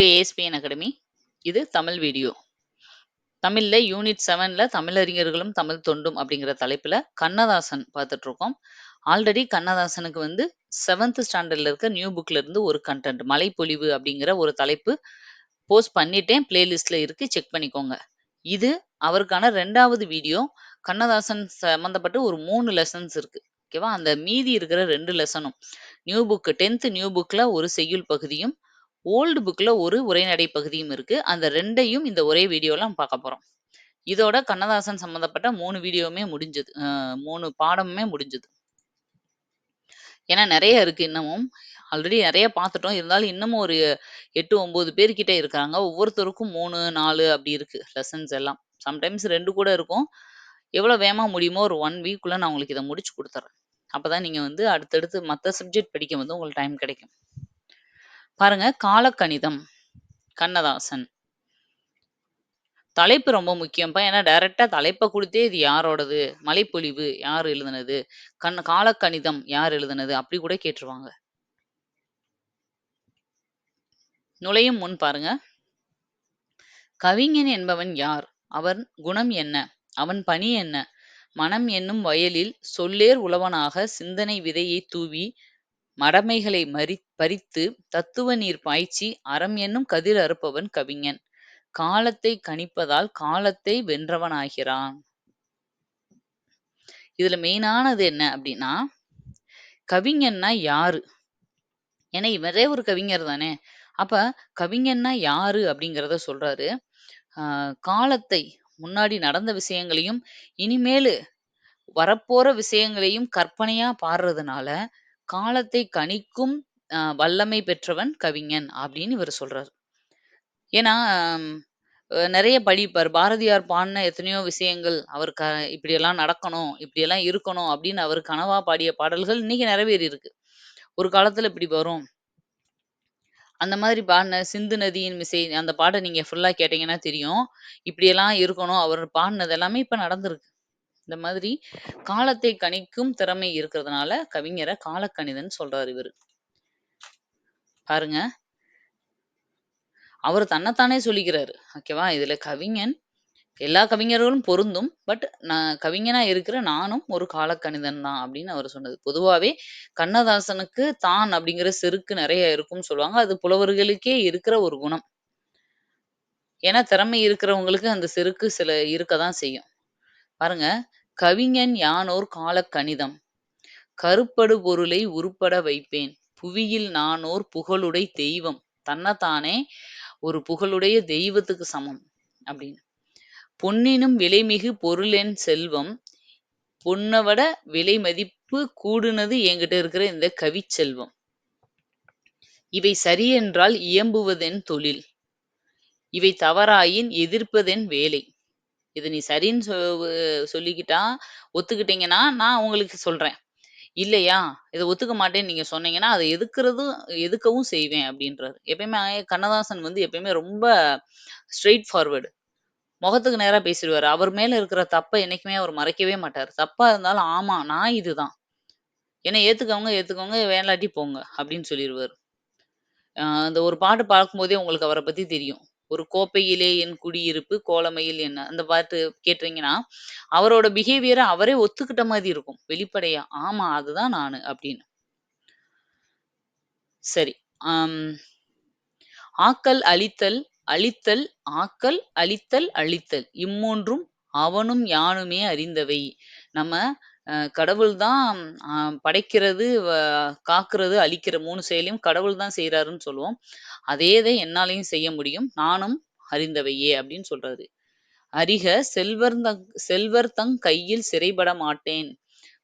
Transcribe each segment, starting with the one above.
To ASPN academy. இது Tamil video. தமிழ்ல unit செவன்ல தமிழறிஞர்களும் தமிழ் தொண்டும் அப்படிங்கிற தலைப்புல கண்ணதாசன் பார்த்துட்ருக்கோம். ஆல்ரெடி கண்ணதாசனுக்கு வந்து செவன்த் ஸ்டாண்டர்ட்ல இருக்க நியூ புக்ல இருந்து ஒரு கன்டென்ட் மலைப்பொழிவு அப்படிங்கிற ஒரு தலைப்பு போஸ்ட் பண்ணிட்டேன். பிளேலிஸ்ட்ல இருக்கு. செக் பண்ணிக்கோங்க. இது அவருக்கான ரெண்டாவது வீடியோ. கண்ணதாசன் சம்மந்தப்பட்ட ஒரு மூணு லெசன்ஸ் இருக்கு. ஓகேவா? அந்த மீதி இருக்கிற ரெண்டு லெசனும் நியூ புக் 10த் நியூ புக்ல ஒரு செய்யுள் பகுதியும், ஓல்டு புக்ல ஒரு உரைநடை பகுதியும் இருக்கு. அந்த ரெண்டையும் இந்த ஒரே வீடியோவில் நம்ம பார்க்க போறோம். இதோட கண்ணதாசன் சம்மந்தப்பட்ட மூணு வீடியோவுமே முடிஞ்சது. மூணு பாடமுமே முடிஞ்சது. ஏன்னா நிறைய இருக்கு இன்னமும். ஆல்ரெடி நிறைய பார்த்துட்டோம். இருந்தாலும் இன்னமும் ஒரு 8, 9 பேர் கிட்ட இருக்காங்க. ஒவ்வொருத்தருக்கும் 3, 4 அப்படி இருக்கு லெசன்ஸ் எல்லாம். சம்டைம்ஸ் ரெண்டு கூட இருக்கும். எவ்வளோ வேகமாக முடியுமோ ஒரு ஒன் வீக்குள்ளே நான் உங்களுக்கு இதை முடிச்சு கொடுத்துட்றேன் அப்போ தான் நீங்க வந்து அடுத்தடுத்து மத்த சப்ஜெக்ட் படிக்க வந்து உங்களுக்கு டைம் கிடைக்கும். பாருங்க காலக்கணிதம் கண்ணதாசன். தலைப்பு ரொம்ப முக்கியம்ப்பா. ஏன்னா டைரக்டா தலைப்ப குடுத்தே இது யாரோடது? மலைப்பொழிவு யார் எழுதுனது? கண் காலக்கணிதம் யார் எழுதுனது? அப்படி கூட கேட்டுருவாங்க. நுழையும் முன் பாருங்க. கவிஞன் என்பவன் யார்? அவன் குணம் என்ன? அவன் பணி என்ன? மனம் என்னும் வயலில் சொல்லேர் உழவனாக சிந்தனை விதையை தூவி மடமைகளை மறி பறித்து தத்துவ நீர் பாய்ச்சி அறம் என்னும் கதிர் அறுப்பவன் கவிஞன். காலத்தை கணிப்பதால் காலத்தை வென்றவனாகிறான். இதுல மெயினானது என்ன அப்படின்னா, கவிஞன்னா யாரு? ஏன்னா இவரே ஒரு கவிஞர் தானே! அப்ப கவிஞன்னா யாரு? அப்படிங்கிறத சொல்றாரு. காலத்தை முன்னாடி நடந்த விஷயங்களையும், இனிமேலு வரப்போற விஷயங்களையும் கற்பனையா பாடுறதுனால, காலத்தை கணிக்கும் அ வல்லமை பெற்றவன் கவிஞன் அப்படின்னு இவர் சொல்றாரு. ஏன்னா அ நெறைய படிப்பார் பாரதியார் பாடுன எத்தனையோ விஷயங்கள், அவர் க இப்படியெல்லாம் நடக்கணும், இப்படியெல்லாம் இருக்கணும் அப்படின்னு அவர் கனவா பாடிய பாடல்கள் இன்னைக்கு நிறைவேறியிருக்கு. ஒரு காலத்துல இப்படி வரும். அந்த மாதிரி பாடுன சிந்து நதியின் மிசை அந்த பாட்ட நீங்க ஃபுல்லா கேட்டீங்கன்னா தெரியும். இப்படியெல்லாம் இருக்கணும். அவர் பாடுனது எல்லாமே இப்ப நடந்திருக்கு. இந்த மாதிரி காலத்தை கணிக்கும் திறமை இருக்கிறதுனால கவிஞரை காலக்கணிதன் சொல்றாரு இவர் பாருங்க. அவர் தன்னைத்தானே சொல்லிக்கிறாரு. ஓகேவா? இதுல கவிஞன் எல்லா கவிஞர்களும் பொருந்தும். பட் நான் கவிஞனா இருக்கிற நானும் ஒரு காலக்கணிதன் தான் அப்படின்னு அவர் சொன்னது. பொதுவாவே கண்ணதாசனுக்கு தான் அப்படிங்கிற செருக்கு நிறைய இருக்கும்னு சொல்லுவாங்க. அது புலவர்களுக்கே இருக்கிற ஒரு குணம். ஏன்னா திறமை இருக்கிறவங்களுக்கு அந்த செருக்கு சில இருக்க தான் செய்யும். பாருங்க. கவிஞன் யானோர் காலக்கணிதம். கருப்படு பொருளை உருப்பட வைப்பேன். புவியில் நானோர் புகழுடை தெய்வம். தன்னைத்தானே ஒரு புகழுடைய தெய்வத்துக்கு சமம் அப்படின்னு. பொன்னினும் விலைமிகு பொருளென் செல்வம். பொன்னவட விலை மதிப்பு கூடுனது என்கிட்ட இருக்கிற இந்த கவிச் செல்வம். இவை சரியென்றால் இயம்புவதென் தொழில். இவை தவறாயின் எதிர்ப்பதென் வேலை. இது நீ சரின்னு சொ சொல்லிக்கிட்டா, ஒத்துக்கிட்டீங்கன்னா, நான் உங்களுக்கு சொல்றேன். இல்லையா, இத ஒத்துக்க மாட்டேன்னு நீங்க சொன்னீங்கன்னா, அத எதுக்குறதும் எதுக்கவும் செய்வேன் அப்படின்றாரு. எப்பயுமே கண்ணதாசன் வந்து எப்பயுமே ரொம்ப ஸ்ட்ரெய்ட் ஃபார்வர்டு. முகத்துக்கு நேரா பேசிருவாரு. அவர் மேல இருக்கிற தப்ப என்னைக்குமே அவர் மறைக்கவே மாட்டாரு. தப்பா இருந்தாலும், ஆமா நான் இதுதான். என்ன ஏத்துக்கவங்க ஏத்துக்கோங்க, வேண்டாட்டி போங்க அப்படின்னு சொல்லிருவாரு. அ அந்த ஒரு பாட்டு பார்க்கும்போதே உங்களுக்கு அவர பத்தி தெரியும். ஒரு கோப்பையிலே என் குடியிருப்பு, கோலமையில் என்ன அந்த பாட்டு கேட்டீங்கன்னா, அவரோட பிஹேவியர அவரே ஒத்துக்கிட்ட மாரி இருக்கும். வெளிப்படையா. ஆமா அதுதான் நானு அப்படின்னு. சரி. அம். ஆக்கல் அழித்தல், அழித்தல், ஆக்கல், அழித்தல், அழித்தல். இம்மூன்றும் அவனும் யானுமே அறிந்தவை. நம்ம அ கடவுள் தான் அ படைக்கிறது, வ காக்குறது, அழிக்கிற 3 செயலையும் கடவுள் தான் செய்றாருன்னு சொல்லுவோம். அதே இத என்னாலயும் செய்ய முடியும். நானும் அறிந்தவையே அப்படின்னு சொல்றாரு. அறிக செல்வர் தங் செல்வர் தங் கையில் சிறைபட மாட்டேன்.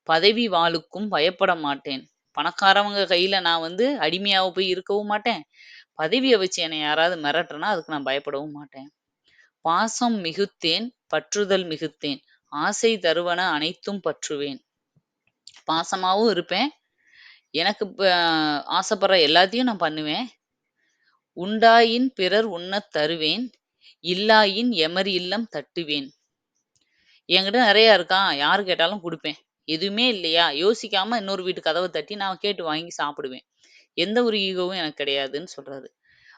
பதவி வாளுக்கும் பயப்பட மாட்டேன். பணக்காரவங்க கையில நான் வந்து அடிமையாவ போய் இருக்கவும் மாட்டேன். பதவிய வச்சு என்னை யாராவது மிரட்டுனா, அதுக்கு நான் பயப்படவும் மாட்டேன். பாசம் மிகுத்தேன், பற்றுதல் மிகுத்தேன். ஆசை தருவன அனைத்தும் பற்றுவேன். பாசமாகவும் இருப்பேன். எனக்கு ஆசைப்படுற எல்லாத்தையும் நான் பண்ணுவேன். உண்டாயின் பிறர் உண்ணத் தருவேன். இல்லாயின் எமர் இல்லம் தட்டுவேன். என்கிட்ட நிறையா இருக்கான் யார் கேட்டாலும் கொடுப்பேன் எதுவுமே இல்லையா, யோசிக்காம இன்னொரு வீட்டு கதவை தட்டி நான் கேட்டு வாங்கி சாப்பிடுவேன். எந்த ஒரு ஈகோவும் எனக்கு கிடையாதுன்னு சொல்றாரு.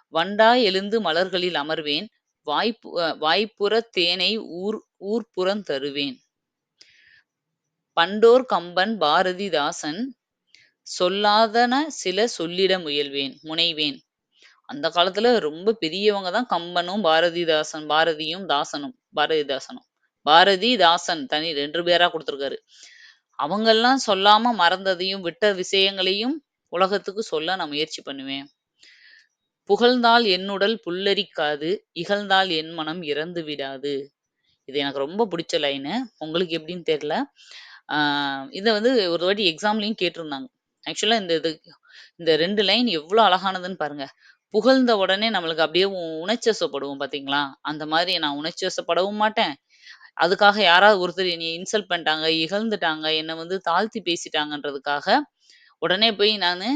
வண்டாய் எழுந்து மலர்களில் அமர்வேன் வாய்ப்பு வாய்ப்புற தேனை ஊர் ஊர்ப்புறந் தருவேன். பண்டோர் கம்பன் பாரதிதாசன் சொல்லாதன சில சொல்லிட முயல்வேன் முனைவேன். அந்த காலத்துல ரொம்ப பெரியவங்க தான் கம்பனும், பாரதிதாசன் பாரதியும், தாசனும் பாரதிதாசனும். பாரதிதாசன் தனி ரெண்டு பேரா குடுத்துருக்காரு. அவங்கெல்லாம் சொல்லாம மறந்ததையும், விட்ட விஷயங்களையும் உலகத்துக்கு சொல்ல நான் முயற்சி பண்ணுவேன். புகழ்ந்தால் என்னுடல் புல்லரிக்காது, இகழ்ந்தால் என் மனம் இறந்து விடாது. இது எனக்கு ரொம்ப புடிச்ச லைனு. உங்களுக்கு எப்படின்னு தெரியல. இதை வந்து ஒரு வாட்டி எக்ஸாம்லயும் கேட்டிருந்தாங்க. ஆக்சுவலா இந்த இது இந்த ரெண்டு லைன் எவ்ளோ அழகானதுன்னு பாருங்க. புகழ்ந்த உடனே நம்மளுக்கு அப்படியே உ பார்த்தீங்களா? அந்த மாதிரி நான் உணர்ச்சிவசப்படவும் மாட்டேன். அதுக்காக யாராவது ஒருத்தர் என்னை இன்சல்ட் பண்ணிட்டாங்க, இகழ்ந்துட்டாங்க, என்ன வந்து தாழ்த்தி பேசிட்டாங்கன்றதுக்காக, உடனே போய் நானு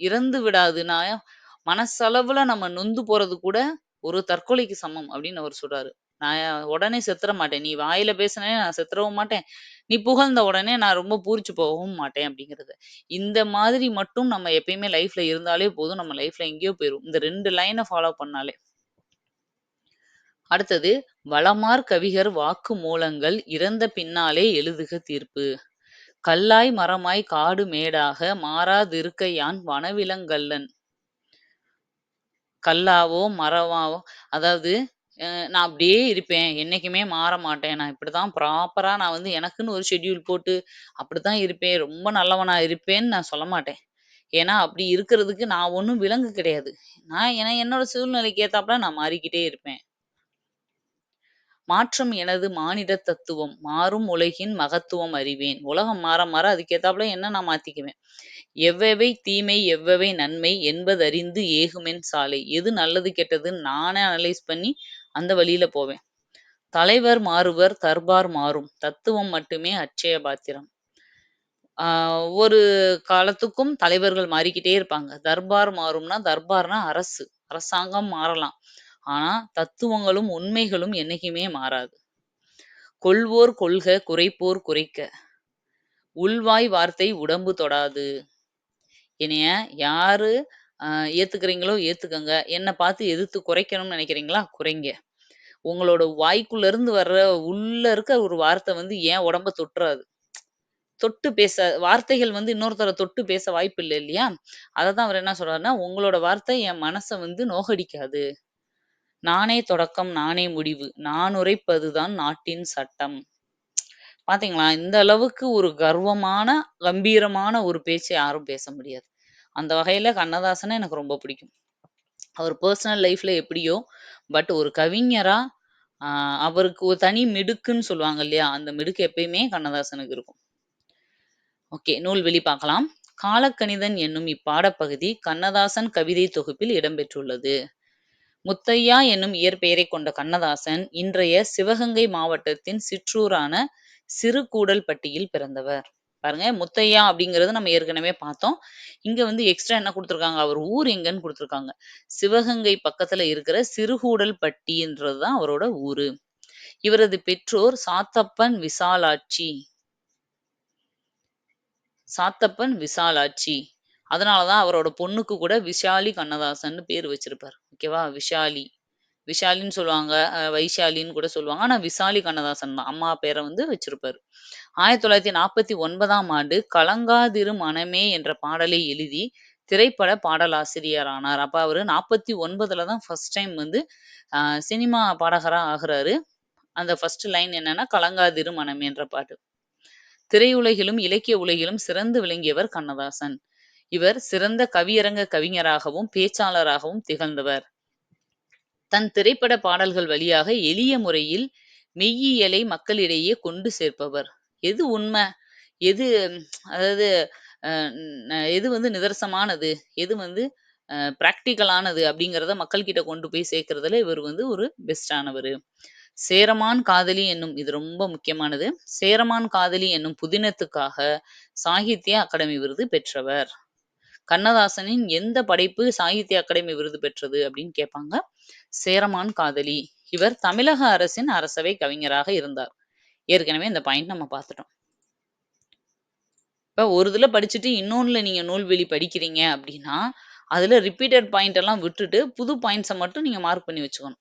இறந்து விடாது. நான் மனசளவுல நம்ம நொந்து போறது கூட ஒரு தற்கொலைக்கு சமம் அப்படின்னு அவர் சொல்றாரு. நான் உடனே செத்துற மாட்டேன். நீ வாயில பேசினே நான் செத்துறவும் மாட்டேன். நீ புகழ்ந்த உடனே நான் ரொம்ப பூரிச்சு போகவும் மாட்டேன் அப்படிங்கிறது. இந்த மாதிரி மட்டும் நம்ம எப்பயுமே லைஃப்ல இருந்தாலே போதும். நம்ம லைஃப்ல எங்கேயோ போயிரும் இந்த 2 லைன ஃபாலோ பண்ணாலே. அடுத்தது வளமார் கவிஞர் வாக்கு மூலங்கள் இறந்த பின்னாலே எழுதுக தீர்ப்பு. கல்லாய் மரமாய் காடு மேடாக மாறாதிருக்கையான் வனவிலங்கல்லன். கல்லாவோ, மரமாவோ அதாவது அ நான் அப்படியே இருப்பேன். என்னைக்குமே மாற மாட்டேன். நான் இப்படிதான் ப்ராப்பரா நான் வந்து எனக்குன்னு ஒரு ஷெட்யூல் போட்டு அப்படித்தான் இருப்பேன். ரொம்ப நல்லவனா இருப்பேன்னு நான் சொல்ல மாட்டேன். ஏன்னா, அப்படி இருக்கிறதுக்கு நான் ஒண்ணும் விலங்கு கிடையாது. நான் ஏன்னா என்னோட சூழ்நிலைக்கு ஏத்தாப்புல நான் மாறிக்கிட்டே இருப்பேன். மாற்றம் எனது மானிடத் தத்துவம். மாறும் உலகின் மகத்துவம் அறிவேன். உலகம் மாற மாற அதுக்கேத்தாப்புல என்ன நான் மாத்திக்குவேன். எவ்வவை தீமை எவ்வவை நன்மை என்பதறிந்து ஏகுமென் சாலை. எது நல்லது கெட்டதுன்னு நானே அனலைஸ் பண்ணி அந்த வழியில போவேன். தலைவர் மாறுவர் தர்பார் மாறும். தத்துவம் மட்டுமே அட்சய பாத்திரம். ஆஹ் ஒவ்வொரு காலத்துக்கும் தலைவர்கள் மாறிக்கிட்டே இருப்பாங்க. தர்பார் மாறும்னா, தர்பார்னா அரசு. அரசாங்கம் மாறலாம். ஆனா, தத்துவங்களும், உண்மைகளும் என்னைக்குமே மாறாது. கொள்வோர் கொள்க, குறைப்போர் குறைக்க. உள்வாய் வார்த்தை உடம்பு தொடாது. என்னைய யாரு ஏத்துக்கிறீங்களோ ஏத்துக்கங்க. என்னை பார்த்து எதிர்த்து குறைக்கணும்னு நினைக்கிறீங்களா? குறைங்க. உங்களோட வாய்க்குள்ள இருந்து வர்ற உள்ள இருக்க ஒரு வார்த்தை வந்து ஏன் உடம்ப தொட்டுறாது. தொட்டு பேச வார்த்தைகள் வந்து இன்னொருத்தரை தொட்டு பேச வாய்ப்பு இல்லை இல்லையா? அதை தான் அவர் என்ன சொல்றாருன்னா, உங்களோட வார்த்தை என் மனசை வந்து நோகடிக்காது. நானே தொடக்கம், நானே முடிவு. நான் உரைப்பதுதான் நாட்டின் சட்டம். பார்த்தீங்களா? இந்த அளவுக்கு ஒரு கர்வமான, கம்பீரமான ஒரு பேச்சை யாரும் பேச முடியாது. அந்த வகையில கண்ணதாசனை எனக்கு ரொம்ப பிடிக்கும். அவர் பர்சனல் லைஃப்ல எப்படியோ, பட் ஒரு கவிஞரா ஆ அவருக்கு ஒரு தனி மிடுக்குன்னு சொல்லுவாங்க இல்லையா? அந்த மிடுக்கு எப்பயுமே கண்ணதாசனுக்கு இருக்கும். ஓகே. நூல்வெளி பார்க்கலாம். காலக்கணிதன் என்னும் இப்பாடப்பகுதி கண்ணதாசன் கவிதை தொகுப்பில் இடம்பெற்றுள்ளது. முத்தையா என்னும் இயற்பெயரைக் கொண்ட கண்ணதாசன் இன்றைய சிவகங்கை மாவட்டத்தின் சிற்றூரான சிறுகூடல்பட்டியில் பிறந்தவர். பாருங்க முத்தையா அப்படிங்கிறது நம்ம ஏற்கனவே பார்த்தோம். இங்க வந்து எக்ஸ்ட்ரா என்ன கொடுத்துருக்காங்க அவர் ஊர் எங்கன்னு கொடுத்துருக்காங்க சிவகங்கை பக்கத்துல இருக்கிற சிறுகூடல்பட்டின்றது தான் அவரோட ஊரு. இவரது பெற்றோர் சாத்தப்பன் விசாலாட்சி. சாத்தப்பன் விசாலாட்சி. அதனாலதான் அவரோட பொண்ணுக்கு கூட விஷாலி கண்ணதாசன் பேர் வச்சிருப்பாரு. ஓகேவா? விஷாலி. விஷாலின்னு சொல்லுவாங்க. வைஷாலின்னு கூட சொல்லுவாங்க. ஆனா விசாலி கண்ணதாசன் தான். அம்மா பேர வந்து வச்சிருப்பாரு. 1949ஆம் ஆண்டு "கலங்காதிரு மனமே" என்ற பாடலை எழுதி திரைப்பட பாடலாசிரியரானார். அப்ப அவரு 49ல தான் ஃபர்ஸ்ட் டைம் வந்து சினிமா பாடகரா ஆகிறாரு அந்த ஃபர்ஸ்ட் லைன் என்னன்னா, "கலங்காதிரு என்ற பாட்டு. திரையுலகிலும், இலக்கிய உலகிலும் சிறந்து விளங்கியவர் கண்ணதாசன். இவர் சிறந்த கவியரங்க கவிஞராகவும், பேச்சாளராகவும் திகழ்ந்தவர். தன் திரைப்பட பாடல்கள் வழியாக எளிய முறையில் மெய்யியலை மக்களிடையே கொண்டு சேர்ப்பவர். எது உண்மை? எது அதாவது எது வந்து நிதர்சனமானது? எது வந்து அ பிராக்டிகலானது? அப்படிங்கிறத மக்கள்கிட்ட கொண்டு போய் சேர்க்கறதுல இவர் வந்து ஒரு பெஸ்டானவர் சேரமான் காதலி என்னும் இது ரொம்ப முக்கியமானது. சேரமான் காதலி என்னும் புதினத்துக்காக சாகித்ய அகாடமி விருது பெற்றவர். கண்ணதாசனின் எந்த படைப்பு சாகித்ய அகாடமி விருது பெற்றது அப்படின்னு கேட்பாங்க. சேரமான் காதலி. இவர் தமிழக அரசின் அரசவை கவிஞராக இருந்தார். ஏற்கனவே இந்த பாயிண்ட் நம்ம பார்த்துட்டோம். இப்ப ஒரு இதில் படிச்சுட்டு இன்னொன்னுல நீங்க நூல்வெளி படிக்கிறீங்க அப்படின்னா, அதுல ரிப்பீட்டட் பாயிண்ட் எல்லாம் விட்டுட்டு, புது பாயிண்ட்ஸை மட்டும் நீங்க மார்க் பண்ணி வச்சுக்கணும்.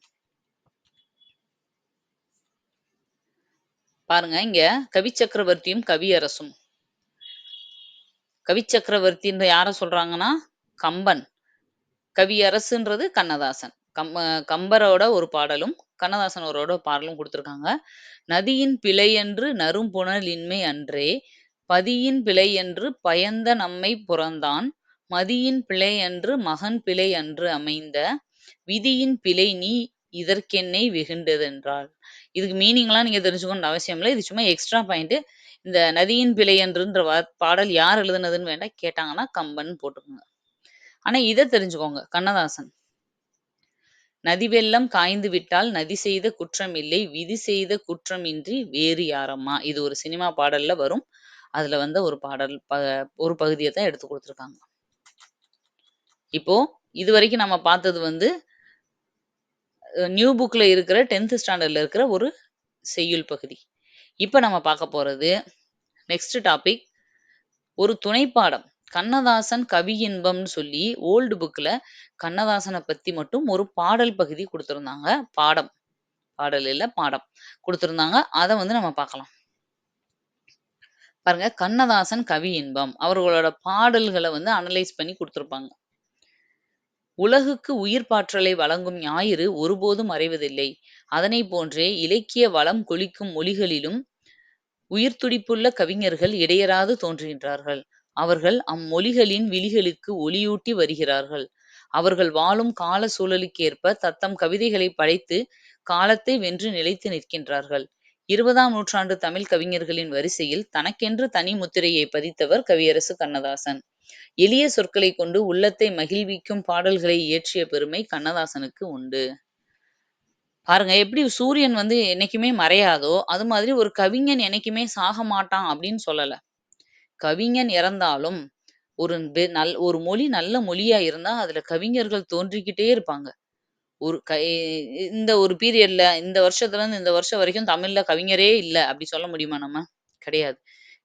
பாருங்க இங்க கவிச்சக்கரவர்த்தியும், கவியரசும். கவிச்சக்கரவர்த்தின்ற யார சொல்றாங்கன்னா, கம்பன். கவியரசுன்றது கண்ணதாசன். கம்ப கம்பரோட ஒரு பாடலும், கண்ணதாசன் அவரோட பாடலும் குடுத்துருக்காங்க. "நதியின் பிழையன்று நறும்புனலின்மை அன்றே, பதியின் பிழை என்று பயந்த நம்மை புறந்தான், மதியின் பிழை என்று மகன் பிழை அன்று அமைந்த, விதியின் பிழை நீ இதற்கென்னை வெகுண்டதென்றால்." இதுக்கு மீனிங்லாம் நீங்க தெரிஞ்சுக்கணும்னு அவசியம் இல்லை இது சும்மா எக்ஸ்ட்ரா பாயிண்ட். இந்த "நதியின் பிழையன்றுன்ற" வ பாடல் யார் எழுதுனதுன்னு வேண்டாம் கேட்டாங்கன்னா, கம்பன் போட்டுக்கோங்க. ஆனா இதை தெரிஞ்சுக்கோங்க. கண்ணதாசன். "நதி வெள்ளம் காய்ந்து விட்டால் நதி செய்த குற்றம் இல்லை, விதி செய்த குற்றம் இன்றி வேறு யாரம்மா" இது ஒரு சினிமா பாடல்ல வரும். அதுல வந்த ஒரு பாடல் ப ஒரு பகுதியை தான் எடுத்து கொடுத்துருக்காங்க இப்போ இதுவரைக்கும் நம்ம பார்த்தது வந்து நியூ புக்ல இருக்கிற 10த் ஸ்டாண்டர்ட்ல இருக்கிற ஒரு செய்யுள் பகுதி. இப்போ நம்ம பார்க்க போறது நெக்ஸ்ட் டாபிக் ஒரு துணைப்பாடம். கண்ணதாசன் கவி இன்பம்னு சொல்லி ஓல்டு புக்கில் கண்ணதாசனை பற்றி மட்டும் ஒரு பாடல் பகுதி கொடுத்துருந்தாங்க பாடம். பாடல் இல்லை பாடம் கொடுத்துருந்தாங்க அதை வந்து நம்ம பார்க்கலாம். பாருங்க, கண்ணதாசன் கவி இன்பம். அவர்களோட பாடல்களை வந்து அனலைஸ் பண்ணி கொடுத்துருப்பாங்க "உலகுக்கு உயிர்ப்பாற்றலை வழங்கும் ஞாயிறு ஒருபோதும் மறைவதில்லை. அதனை போன்றே இலக்கிய வளம் கொழிக்கும் மொழிகளிலும் உயிர்த்துடிப்புள்ள கவிஞர்கள் இடையறாது தோன்றுகின்றார்கள். அவர்கள் அம்மொழிகளின் விழிகளுக்கு ஒளியூட்டி வருகிறார்கள். அவர்கள் வாழும் கால சூழலுக்கேற்ப தத்தம் கவிதைகளைப் படைத்து காலத்தை வென்று நிலைத்து நிற்கின்றார்கள். 20ஆம் நூற்றாண்டு தமிழ் கவிஞர்களின் வரிசையில் தனக்கென்று தனி முத்திரையைப் பதித்தவர் கவியரசு கண்ணதாசன். எளிய சொற்களைக் கொண்டு உள்ளத்தை மகிழ்விக்கும் பாடல்களை இயற்றிய பெருமை கண்ணதாசனுக்கு உண்டு. பாருங்க, எப்படி சூரியன் வந்து என்னைக்குமே மறையாதோ, அது மாதிரி ஒரு கவிஞன் என்னைக்குமே சாக மாட்டான் அப்படின்னு சொல்லல. கவிஞன் இறந்தாலும், ஒரு நல் ஒரு மொழி நல்ல மொழியா இருந்தா, அதுல கவிஞர்கள் தோன்றிக்கிட்டே இருப்பாங்க. ஒரு கை இந்த ஒரு பீரியட்ல இந்த வருஷத்துல இருந்து இந்த வருஷம் வரைக்கும் தமிழ்ல கவிஞரே இல்ல அப்படி சொல்ல முடியுமா நம்ம? கிடையாது.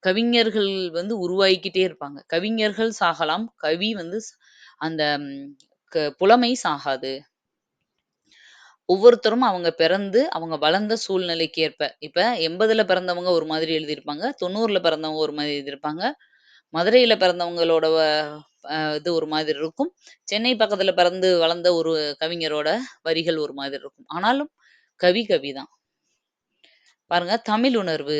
கவிஞர்கள் வந்து உருவாகிக்கிட்டே இருப்பாங்க. கவிஞர்கள் சாகலாம். கவி வந்து அந்த க புலமை சாகாது. ஒவ்வொருத்தரும் அவங்க பிறந்து, அவங்க வளர்ந்த சூழ்நிலைக்கு ஏற்ப இப்ப 80ல பிறந்தவங்க ஒரு மாதிரி எழுதியிருப்பாங்க. 90ல பிறந்தவங்க ஒரு மாதிரி எழுதியிருப்பாங்க. மதுரையில பிறந்தவங்களோட இது ஒரு மாதிரி இருக்கும். சென்னை பக்கத்துல பிறந்து வளர்ந்த ஒரு கவிஞரோட வரிகள் ஒரு மாதிரி இருக்கும். ஆனாலும் கவி, கவிதான் பாருங்க, தமிழ் உணர்வு.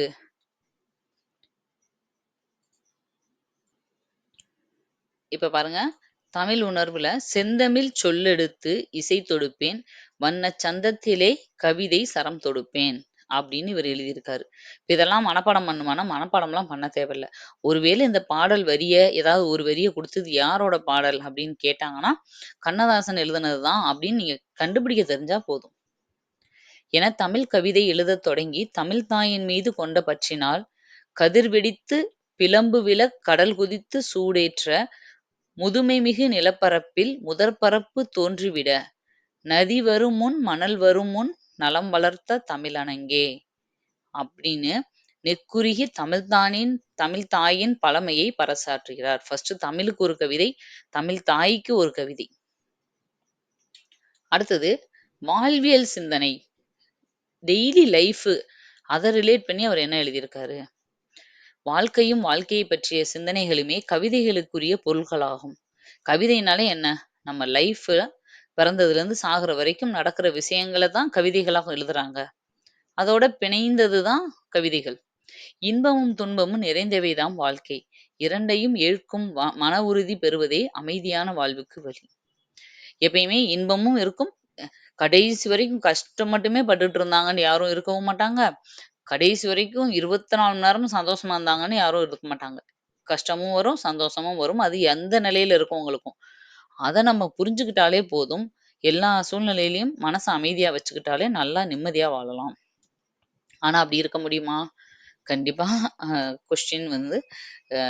இப்ப பாருங்க, தமிழ் உணர்வுல "செந்தமிழ் சொல்லெடுத்து இசை தொடுப்பேன், வண்ணச் சந்தத்திலே கவிதை சரம் தொடுப்பேன்" அப்படின்னு இவர் எழுதியிருக்காரு. இதெல்லாம் மனப்பாடம் பண்ணுமானா மனப்பாடம்லாம் பண்ண தேவையில்ல. ஒருவேளை இந்த பாடல் வரிய ஏதாவது ஒரு வரிய கொடுத்தது யாரோட பாடல் அப்படின்னு கேட்டாங்கன்னா, கண்ணதாசன் எழுதுனது தான் அப்படின்னு நீங்க கண்டுபிடிக்க தெரிஞ்சா போதும். என தமிழ் கவிதை எழுதத் தொடங்கி தமிழ் தாயின் மீது கொண்ட பற்றினால், கதிர் வெடித்து பிழம்பு விழக் கடல் குதித்து சூடேற்ற முதுமைமிகு நிலப்பரப்பில் முதற்பரப்பு தோன்றிவிட, நதி வருமுன் மணல் வருமுன் நலம் வளர்த்த தமிழணங்கே அப்படின்னு நெக்குருகி தமிழ்த்தானின் தமிழ்த் தாயின் பழமையை பறைசாற்றுகிறார். ஃபர்ஸ்ட் தமிழுக்கு ஒரு கவிதை, தமிழ் தாய்க்கு ஒரு கவிதை. அடுத்தது வாழ்வியல் சிந்தனை. டெய்லி லைஃப் அதை ரிலேட் பண்ணி அவர் என்ன எழுதியிருக்காரு? வாழ்க்கையும் வாழ்க்கையை பற்றிய சிந்தனைகளுமே கவிதைகளுக்குரிய பொருள்களாகும். கவிதைனாலே என்ன? நம்ம லைஃப்ல பிறந்ததுலேருந்து சாகுற வரைக்கும் நடக்கிற விஷயங்களை தான் கவிதைகளாக எழுதுறாங்க. அதோட பிணைந்தது தான் கவிதைகள். இன்பமும் துன்பமும் நிறைந்தவைதாம் வாழ்க்கை. இரண்டையும் ஏற்கும் மன உறுதி பெறுவதே அமைதியான வாழ்வுக்கு வழி. எப்பயுமே இன்பமும் இருக்கும். கடைசி வரைக்கும் கஷ்டம் மட்டுமே பட்டுட்டு இருந்தாங்கன்னு யாரும் இருக்கவும் மாட்டாங்க. கடைசி வரைக்கும் 24 மணி நேரமும் சந்தோஷமா இருந்தாங்கன்னு யாரும் இருக்க மாட்டாங்க. கஷ்டமும் வரும், சந்தோஷமும் வரும். அது எந்த நிலையில இருக்கவங்களுக்கும். அதை நம்ம புரிஞ்சுக்கிட்டாலே போதும். எல்லா சூழ்நிலையிலையும் மனசை அமைதியா வச்சுக்கிட்டாலே நல்லா நிம்மதியா வாழலாம். ஆனா அப்படி இருக்க முடியுமா? கண்டிப்பா கொஸ்டின் வந்து அ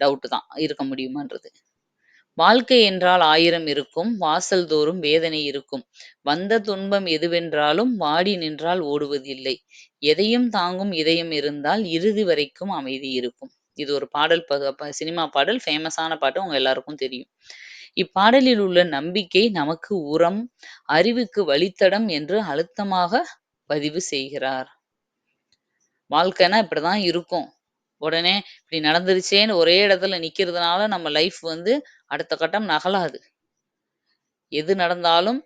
டவுட் தான். இருக்க முடியுமான்றது. வாழ்க்கை என்றால் ஆயிரம் இருக்கும். வாசல் தோறும் வேதனை இருக்கும். வந்த துன்பம் எதுவென்றாலும் வாடி நின்றால் ஓடுவதில்லை. எதையும் தாங்கும் இதயம் இருந்தால் இறுதி வரைக்கும் அமைதி இருக்கும். இது ஒரு பாடல் ப சினிமா பாடல். ஃபேமஸான பாட்டு. உங்க எல்லாருக்கும் தெரியும். இப்பாடலில் உள்ள நம்பிக்கை நமக்கு உரம், அறிவுக்கு வழித்தடம் என்று அழுத்தமாக பதிவு செய்கிறார். வாழ்க்கைனா இப்படிதான் இருக்கும். உடனே இப்படி நடந்துருச்சேன்னு ஒரே இடத்துல நிக்கிறதுனால நம்ம லைஃப் வந்து அடுத்த கட்டம் நகலாது. எது நடந்தாலும்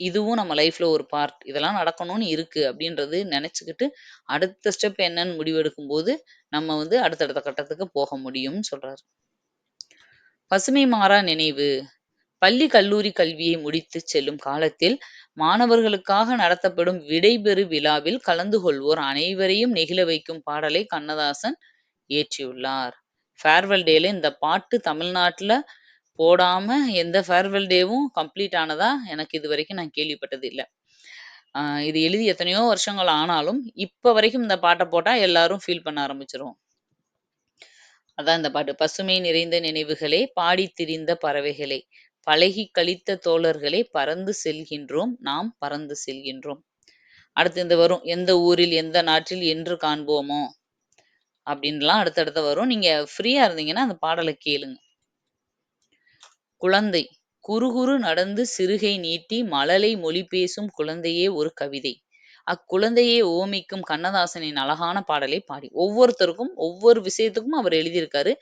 இதுவும் நம்ம லைஃப்ல ஒரு பார்ட். இதெல்லாம் நடக்கணும்னு இருக்கு அப்படின்றது நெனச்சுக்கிட்டு, அடுத்த ஸ்டெப் என்னன்னு முடிவெடுக்கும்போது, நம்ம வந்து அடுத்தடுத்த கட்டத்துக்கு போக முடியும்னு சொல்றாரு. பசுமை மாறா நினைவு. பள்ளி, கல்லூரி கல்வியை முடித்துச் செல்லும் காலத்தில், மாணவர்களுக்காக நடத்தப்படும் விடைபெறு விழாவில் கலந்து கொள்வோர் அனைவரையும் நெகிழ வைக்கும் பாடலை கண்ணதாசன் இயற்றியுள்ளார். ஃபேர்வெல் டேல இந்த பாட்டு தமிழ்நாட்டுல போடாம எந்த ஃபேர்வெல் டேவும் கம்ப்ளீட் ஆனதா எனக்கு இது வரைக்கும் நான் கேள்விப்பட்டது இல்லை இது எழுதி எத்தனையோ வருஷங்கள் ஆனாலும், இப்ப வரைக்கும் இந்த பாட்டை போட்டா எல்லாரும் ஃபீல் பண்ண ஆரம்பிச்சுருவோம். அதான் இந்த பாட்டு. "பசுமை நிறைந்த நினைவுகளே, பாடி திரிந்த பறவைகளே, பழகி கழித்த தோழர்களே, பறந்து செல்கின்றோம், நாம் பறந்து செல்கின்றோம்." அடுத்து இந்த வரும். "எந்த ஊரில், எந்த நாட்டில் என்று காண்போமோ?" அப்படின்லாம் அடுத்தடுத்து வரும். நீங்க ஃப்ரீயா இருந்தீங்கன்னா, அந்த பாடலை கேளுங்க. குழந்தை. குறுகுறு நடந்து சிறுகை நீட்டி மழலை மொழி பேசும் குழந்தையே ஒரு கவிதை. அக்குழந்தையை ஓமிக்கும் கண்ணதாசனின் அழகான பாடலை பாடி ஒவ்வொருத்தருக்கும் ஒவ்வொரு விஷயத்துக்கும் அவர் எழுதியிருக்காரு.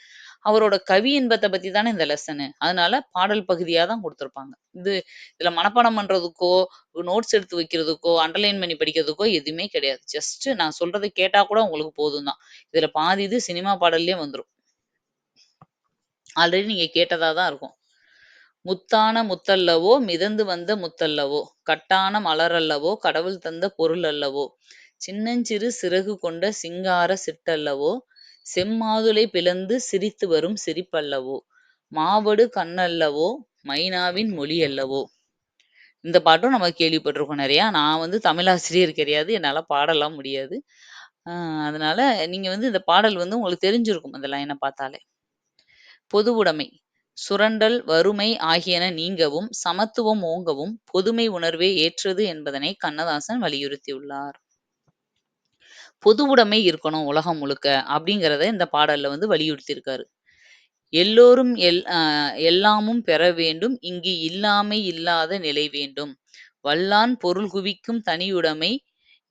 அவரோட கவி இன்பத்த பத்தி தானே இந்த லெசனு. அதனால பாடல் பகுதியா தான் கொடுத்துருப்பாங்க இது இதுல மனப்பாடம் பண்றதுக்கோ, நோட்ஸ் எடுத்து வைக்கிறதுக்கோ, அண்டர்லைன் பண்ணி படிக்கிறதுக்கோ எதுவுமே கிடையாது. ஜஸ்ட் நான் சொல்றதை கேட்டா கூட உங்களுக்கு போதும் தான். இதுல பாதி இது சினிமா பாடல்லே வந்துரும். ஆல்ரெடி நீங்க கேட்டதா தான் இருக்கும். முத்தான முத்தல்லவோ மிதந்து வந்த முத்தல்லவோ கட்டான மலரல்லவோ கடவுள் தந்த பொருள் அல்லவோ சின்னஞ்சிறு சிறகு கொண்ட சிங்கார சிட்டல்லவோ செம்மாதுளை பிளந்து சிரித்து வரும் சிரிப்பல்லவோ? மாவடு கண்ணல்லவோ? மைனாவின் மொழி அல்லவோ இந்த பாட்டும் நம்ம கேள்விப்பட்டிருக்கோம் நிறையா. நான் வந்து தமிழாசிரியர் கிடையாது. என்னால பாடலாம் முடியாது. ஆஹ் அதனால நீங்க வந்து இந்த பாடல் வந்து உங்களுக்கு தெரிஞ்சிருக்கும் அந்த லைனை பார்த்தாலே. பொது உடைமை சுரண்டல், வறுமை ஆகியன நீங்கவும், சமத்துவம் ஓங்கவும் பொதுமை உணர்வே ஏற்றது என்பதனை கண்ணதாசன் வலியுறுத்தியுள்ளார். பொது உடைமை இருக்கணும் உலகம் முழுக்க அப்படிங்கிறத இந்த பாடல்ல வந்து வலியுறுத்தியிருக்காரு. எல்லோரும் எல் அஹ் எல்லாமும் பெற வேண்டும் இங்கு இல்லாமை இல்லாத நிலை வேண்டும். வல்லான் பொருள் குவிக்கும் தனியுடைமை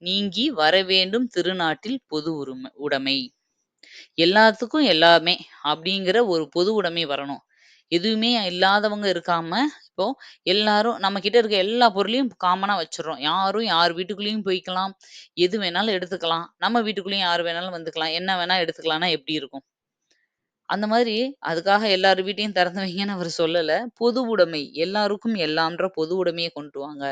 நீங்கி வரவேண்டும் திருநாட்டில் பொது உரிமை உடைமை. எல்லாத்துக்கும் எல்லாமே அப்படிங்கிற ஒரு பொது உடைமை வரணும். எதுவுமே இல்லாதவங்க இருக்காம, இப்போ எல்லாரும் நம்ம கிட்ட இருக்க எல்லா பொருளையும் காமனா வச்சிடறோம் யாரும் யார் வீட்டுக்குள்ளேயும் போய்க்கலாம். எது வேணாலும் எடுத்துக்கலாம். நம்ம வீட்டுக்குள்ளேயும் யார் வேணாலும் வந்துக்கலாம். என்ன வேணா எடுத்துக்கலாம்னா எப்படி இருக்கும்? அந்த மாதிரி அதுக்காக எல்லார் வீட்டையும் திறந்து வைங்கன்னு அவரு சொல்லல. பொது உடைமை. எல்லாருக்கும் எல்லாம்ன்ற பொது உடைமையை கொண்டு வாங்க.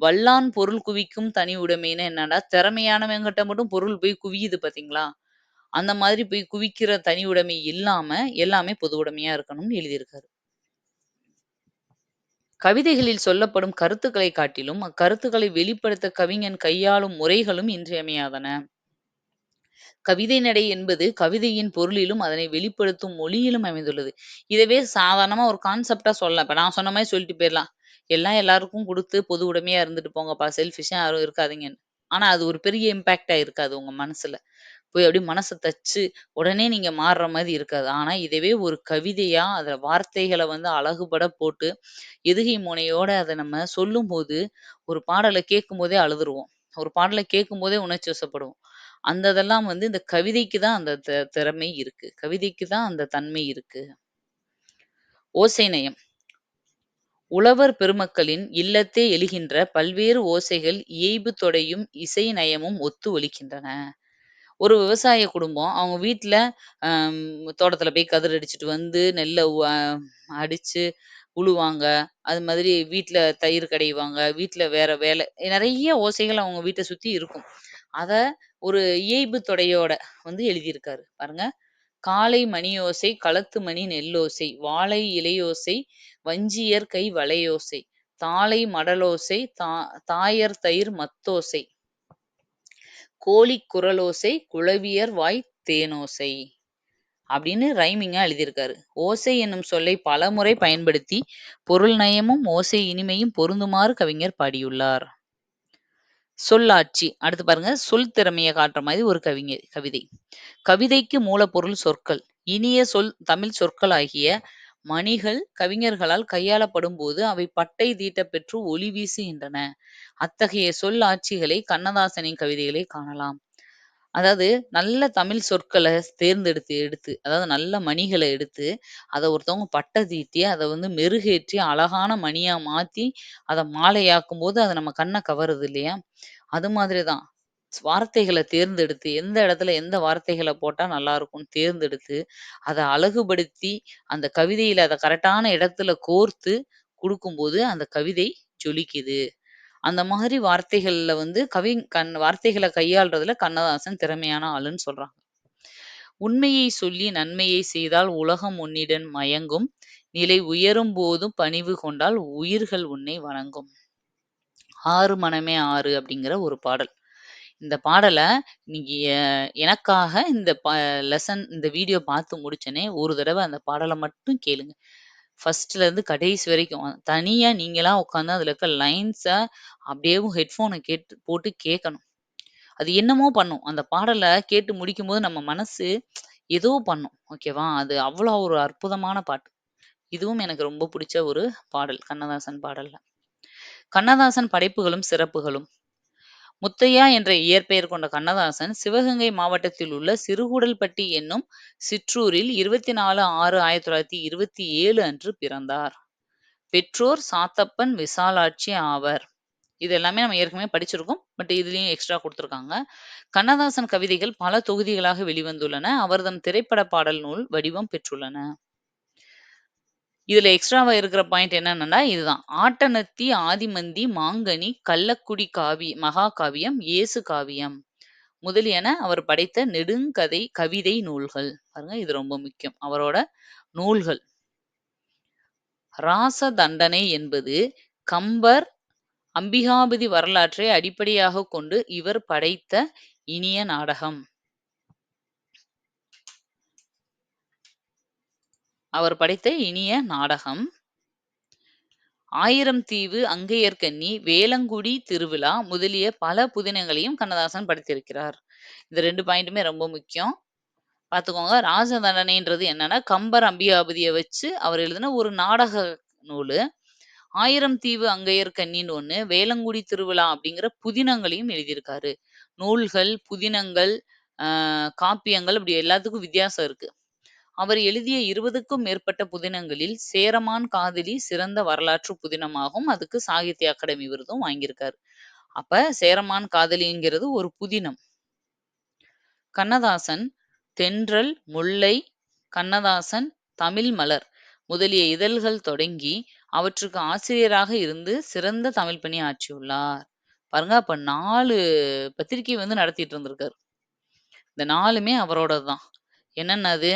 வல்லான் பொருள் குவிக்கும் தனி உடைமைன்னு என்னடா திறமையானவங்கிட்ட மட்டும் பொருள் போய் குவியுது பாத்தீங்களா அந்த மாதிரி போய் குவிக்கிற தனி உடைமை இல்லாம, எல்லாமே பொது உடைமையா இருக்கணும்னு எழுதியிருக்காரு. கவிதைகளில் சொல்லப்படும் கருத்துக்களைக் காட்டிலும், அக்கருத்துக்களை வெளிப்படுத்த கவிஞன் கையாளும் முறைகளும் இன்றியமையாதன. கவிதை நடை என்பது கவிதையின் பொருளிலும், அதனை வெளிப்படுத்தும் மொழியிலும் அமைந்துள்ளது. இதவே சாதாரணமா ஒரு கான்செப்ட்டா சொல்லலாம். இப்ப நான் சொன்ன மாரி சொல்லிட்டு போயிரலாம். எல்லாம் எல்லாருக்கும் குடுத்து பொது உடைமையா இருந்துட்டு போங்கப்பா. செல்ஃபிஷ்ஷா யாரும் இருக்காதீங்கன்னு. ஆனா அது ஒரு பெரிய இம்பாக்ட்டா இருக்காது உங்க மனசுல. போய் அப்படியே மனசை தச்சு, உடனே நீங்க மாறுற மாதிரி இருக்காது. ஆனா இதுவே ஒரு கவிதையா, அதுல வார்த்தைகள வந்து அழகுபட போட்டு, எதுகை முனையோட அத நம்ம சொல்லும்போது, ஒரு பாடல கேட்கும்போதே அழுதுருவோம். ஒரு பாடல கேட்கும்போதே உணர்ச்சி வசப்படுவோம். அந்த இதெல்லாம் வந்து இந்த கவிதைக்கு தான் அந்த தி திறமை இருக்கு. கவிதைக்கு தான் அந்த தன்மை இருக்கு. ஓசை நயம். உழவர் பெருமக்களின் இல்லத்தே எழுகின்ற பல்வேறு ஓசைகள் இயைபு தொடையும் இசை நயமும் ஒத்து ஒலிக்கின்றன. ஒரு விவசாய குடும்பம். அவங்க வீட்ல அம் போய் கதிர் அடிச்சுட்டு வந்து, நெல்ல உ அ அடிச்சு உழுவாங்க. அது மாதிரி வீட்ல தயிர் கடைவாங்க. வீட்ல வேற வேலை நெறைய ஓசைகள் அவங்க வீட்ட சுத்தி இருக்கும். அத ஒரு இயைபு தொடையோட வந்து எழுதியிருக்காரு. பாருங்க. "காலை மணியோசை, களத்து மணி நெல்லோசை, வாழை இலையோசை, வஞ்சியர் கை வளையோசை, தாழை மடலோசை, தா தாயர் தயிர் மத்தோசை, கோழிக் குரலோசை, குழவியர் வாய் தேனோசை" அப்படின்னு ரைமிங்கா எழுதியிருக்காரு. ஓசை என்னும் சொல்லை பலமுறை பயன்படுத்தி, பொருள் நயமும், ஓசை இனிமையும் பொருந்துமாறு கவிஞர் பாடியுள்ளார். சொல்லாட்சி. அடுத்து பாருங்க. சொல் திறமையை காட்டுற மாதிரி ஒரு கவிஞர் கவிதை. கவிதைக்கு மூலப்பொருள் சொற்கள். இனிய சொல் தமிழ் சொற்கள் ஆகிய மணிகள் கவிஞர்களால் கையாளப்படும்போது அவை பட்டை தீட்டப்பெற்று ஒளி வீசுகின்றன. அத்தகைய சொல் ஆட்சிகளை கண்ணதாசனின் கவிதைகளை காணலாம். அதாவது நல்ல தமிழ் சொற்களை தேர்ந்தெடுத்து எடுத்து, அதாவது நல்ல மணிகளை எடுத்து, அதை ஒருத்தவங்க பட்டை தீட்டி, அதை வந்து மெருகேற்றி அழகான மணியா மாத்தி, மாலையாக்கும் போது அது நம்ம கண்ணை கவருது இல்லையா? அது மாதிரி தான். வார்த்தைகள தேர்ந்தெடுத்து, எந்த இடத்துல எந்த வார்த்தைகள போட்டா நல்லாருக்கும்னு தேர்ந்தெடுத்து, அத அழகுபடுத்தி, அந்த கவிதையில அத கரெக்டான இடத்துல கோர்த்து குடுக்கும்போது, அந்த கவிதை ஜொலிக்குது. அந்த மாதிரி வார்த்தைகள்ல வந்து கவி கண் வார்த்தைகள கையாள்றதுல கண்ணதாசன் திறமையான ஆளுன்னு சொல்றாங்க. "உண்மையை சொல்லி நன்மையை செய்தால் உலகம் உன்னிடம் மயங்கும். நிலை உயரும் போதும் பணிவு கொண்டால் உயிர்கள் உன்னை வணங்கும்." "ஆறு மனமே ஆறு" அப்படிங்கிற ஒரு பாடல். இந்த பாடல நீங்க எனக்காக இந்த ப லெசன் இந்த வீடியோ பார்த்து முடிச்சனே ஒரு தடவை அந்த பாடலை மட்டும் கேளுங்க. ஃபர்ஸ்ட்லேருந்து கடைசி வரைக்கும். தனியா நீங்களா உட்காந்து அதுல இருக்க லைன்ஸ அப்படியேவும் ஹெட்ஃபோனை கேட்டு போட்டு கேட்கணும். அது என்னமோ பண்ணும். அந்த பாடலை கேட்டு முடிக்கும்போது நம்ம மனசு ஏதோ பண்ணும். ஓகேவா? அது அவ்வளோ ஒரு அற்புதமான பாட்டு. இதுவும் எனக்கு ரொம்ப பிடிச்ச ஒரு பாடல். கண்ணதாசன் பாடல்ல. கண்ணதாசன் படைப்புகளும், சிறப்புகளும். முத்தையா என்ற இயற்பெயர் கொண்ட கண்ணதாசன், சிவகங்கை மாவட்டத்தில் உள்ள சிறுகூடல்பட்டி என்னும் சிற்றூரில் 24/6/1927 அன்று பிறந்தார். பெற்றோர் சாத்தப்பன், விசாலாட்சி ஆவர். இது எல்லாமே நம்ம ஏற்கனவே படிச்சிருக்கோம். பட் இதுலயும் எக்ஸ்ட்ரா கொடுத்துருக்காங்க கண்ணதாசன் கவிதைகள் பல தொகுதிகளாக வெளிவந்துள்ளன. அவர்தம் திரைப்பட பாடல் நூல் வடிவம் பெற்றுள்ளன. இதுல எக்ஸ்ட்ராவா இருக்கிற பாயிண்ட் என்னன்னா இதுதான். ஆட்டனத்தி, ஆதிமந்தி, மாங்கனி, கள்ளக்குடி காவி மகாகாவியம், இயேசு காவியம் முதலியன அவர் படைத்த நெடுங்கதை கவிதை நூல்கள். பாருங்க இது ரொம்ப முக்கியம். அவரோட நூல்கள். ராச தண்டனை என்பது கம்பர், அம்பிகாபதி வரலாற்றை அடிப்படையாக கொண்டு இவர் படைத்த இனிய நாடகம். அவர் படைத்த இனிய நாடகம். ஆயிரம் தீவு, அங்கையர்கண்ணி, வேலங்குடி திருவிழா முதலிய பல புதினங்களையும் கண்ணதாசன் படைத்திருக்கிறார். இந்த ரெண்டு பாயிண்ட்டுமே ரொம்ப முக்கியம். பார்த்துக்கோங்க. ராஜ தண்டனைன்றது என்னன்னா, கம்பர், அம்பிகாபதிய வச்சு அவர் எழுதின ஒரு நாடக நூலு. ஆயிரம் தீவு அங்கையர்கண்ணின்னு ஒன்று வேலங்குடி திருவிழா அப்படிங்கிற புதினங்களையும் எழுதியிருக்காரு. நூல்கள், புதினங்கள், காப்பியங்கள் இப்படி எல்லாத்துக்கும் வித்தியாசம் இருக்கு. அவர் எழுதிய 20க்கும் மேற்பட்ட புதினங்களில் சேரமான் காதலி சிறந்த வரலாற்று புதினமாகும். அதுக்கு சாகித்ய அகாடமி விருதும் வாங்கியிருக்காரு. அப்ப சேரமான் காதலிங்கிறது ஒரு புதினம். கண்ணதாசன் தென்றல், முல்லை, கண்ணதாசன், தமிழ் மலர் முதலிய இதழ்கள் தொடங்கி, அவற்றுக்கு ஆசிரியராக இருந்து சிறந்த தமிழ் பணி ஆற்றியுள்ளார். பாருங்க அப்ப நாலு பத்திரிகை வந்து நடத்திட்டு இருந்திருக்காரு. இந்த நாலுமே அவரோடது தான். என்னென்னது?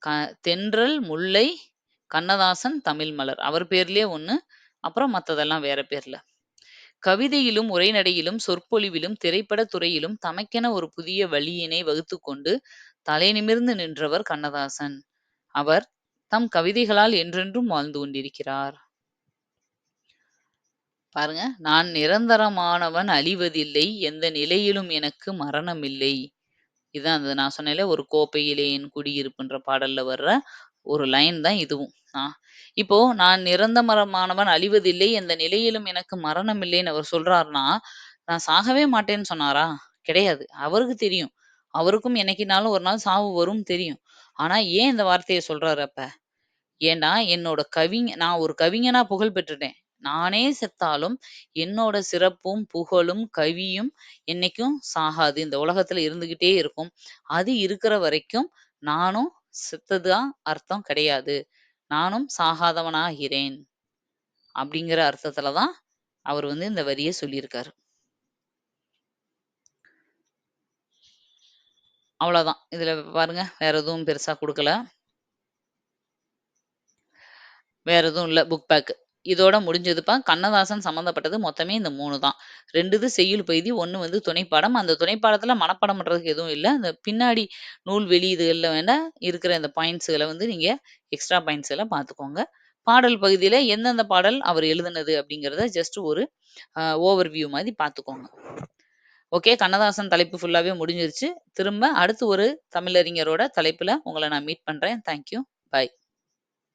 க தென்றல், முல்லை, கண்ணதாசன், தமிழ் மலர். அவர் பேர்லயே ஒன்று அப்புறம் மத்ததெல்லாம் வேற பேர்ல. கவிதையிலும், உரைநடையிலும், சொற்பொழிவிலும், திரைப்படத் துறையிலும் தமக்கென ஒரு புதிய வழியினை வகுத்துக்கொண்டு தலைநிமிர்ந்து நின்றவர் கண்ணதாசன். அவர் தம் கவிதைகளால் என்றென்றும் வாழ்ந்து கொண்டிருக்கிறார். பாருங்க. "நான் நிரந்தரமானவன் அழிவதில்லை. எந்த நிலையிலும் எனக்கு மரணமில்லை." இதான் அந்த நான் சொன்னேன்ல, "ஒரு கோப்பையிலே என் குடியிருப்புன்ற" பாடல்ல வர்ற ஒரு லைன் தான் இதுவும். ஆஹ் இப்போ "நான் நிரந்தரமானவன் அழிவதில்லை. எந்த நிலையிலும் எனக்கு மரணம் இல்லைன்னு அவர் சொல்றாருன்னா, நான் சாகவே மாட்டேன்னு சொன்னாரா? கிடையாது. அவருக்கு தெரியும். அவருக்கும் என்னைக்குனாலும் ஒரு நாள் சாவு வரும் தெரியும். ஆனா ஏன் இந்த வார்த்தைய சொல்றாரு அப்ப? ஏன்னா, என்னோட கவிஞ நான் ஒரு கவிஞனா புகழ் பெற்றுட்டேன். நானே செத்தாலும் என்னோட சிறப்பும், புகழும், கவியும் என்னைக்கும் சாகாது. இந்த உலகத்துல இருந்துகிட்டே இருக்கும். அது இருக்கிற வரைக்கும் நானும் செத்ததா அர்த்தம் கிடையாது. நானும் சாகாதவனாகிறேன். அப்படிங்கிற அர்த்தத்துல தான் அவர் வந்து இந்த வரிய சொல்லியிருக்காரு. அவ்வளோதான். இதுல பாருங்க. வேற எதுவும் பெருசா குடுக்கல. வேற எதுவும் இல்ல புக் பேக். இதோட முடிஞ்சதுப்பா. கண்ணதாசன் சம்மந்தப்பட்டது மொத்தமே இந்த மூணு தான். 2 இது செய்யுள் பகுதி, ஒன்று வந்து துணைப்பாடம். அந்த துணைப்பாடத்தில் மனப்பாடம் பண்ணுறதுக்கு எதுவும் இல்லை அந்த பின்னாடி நூல் வெளியீடுகள்ல வேணா இருக்கிற இந்த பாயிண்ட்ஸுகளை வந்து நீங்கள் எக்ஸ்ட்ரா பாயிண்ட்ஸ்கள பார்த்துக்கோங்க. பாடல் பகுதியில் எந்தெந்த பாடல் அவர் எழுதுனது அப்படிங்கிறத ஜஸ்ட் ஒரு ஓவர் வியூ மாதிரி பார்த்துக்கோங்க. ஓகே. கண்ணதாசன் தலைப்பு ஃபுல்லாகவே முடிஞ்சிருச்சு. திரும்ப அடுத்து ஒரு தமிழறிஞரோட தலைப்பில் உங்களை நான் மீட் பண்ணுறேன் தேங்க் யூ. பாய்.